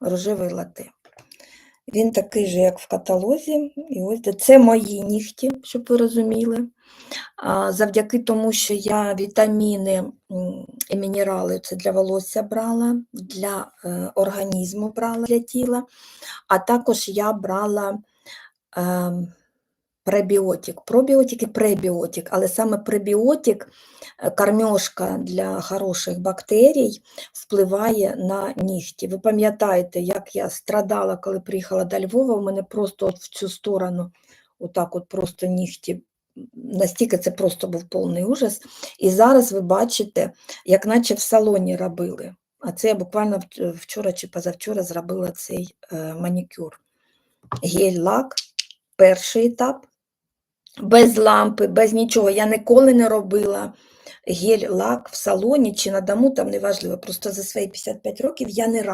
рожевий лате. Він такий же, як в каталозі. І ось це мої нігті, щоб ви розуміли. А, завдяки тому, що я вітаміни і мінерали це для волосся брала, для е, організму брала для тіла, а також я брала е, пребіотик, пробіотик і пребіотик, але саме пребіотик, е, кормежка для хороших бактерій, впливає на нігті. Ви пам'ятаєте, як я страдала, коли приїхала до Львова, у мене просто от в цю сторону, отак от просто нігті, настільки це просто був повний ужас. І зараз ви бачите, як наче в салоні робили. А це я буквально вчора чи позавчора зробила цей е, манікюр. Гель-лак, перший етап, без лампи, без нічого. Я ніколи не робила гель-лак в салоні чи на дому, там неважливо. Просто за свої 55 років я не